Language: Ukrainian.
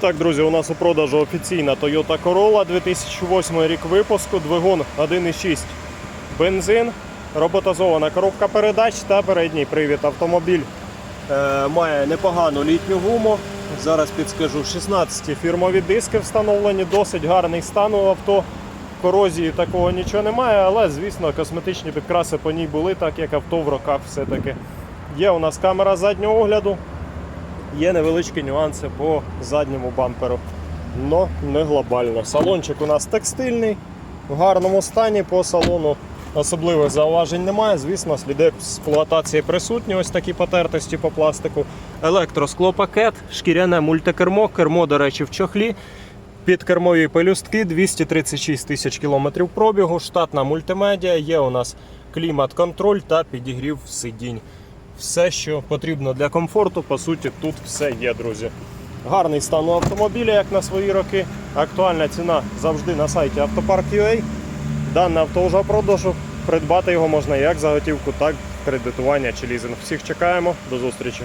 Так, друзі, у нас у продажу офіційна Toyota Corolla 2008 рік випуску, двигун 1.6 бензин, роботизована коробка передач та передній привід. Автомобіль е, має непогану літню гуму. Зараз підскажу 16 фірмові диски встановлені, досить гарний стан у авто. Корозії такого нічого немає, але звісно косметичні підкраси по ній були, так як авто в роках все-таки. Є у нас камера заднього огляду, Є невеличкі нюанси по задньому бамперу, но не глобально. Салончик у нас текстильний, в гарному стані по салону особливих зауважень немає. Звісно, сліди експлуатації присутні, ось такі потертості по пластику. Електросклопакет, шкіряне мультикермо, кермо, до речі, в чохлі. Підкермові пелюстки, 236 тисяч кілометрів пробігу, штатна мультимедіа, є у нас клімат-контроль та підігрів сидінь. Все, що потрібно для комфорту, по суті, тут все є, друзі. Гарний стан у автомобіля, як на свої роки. Актуальна ціна завжди на сайті Автопарк.ua. Дане авто вже продажу. Придбати його можна як за готівку, так і кредитування чи лізинг. Всіх чекаємо. До зустрічі.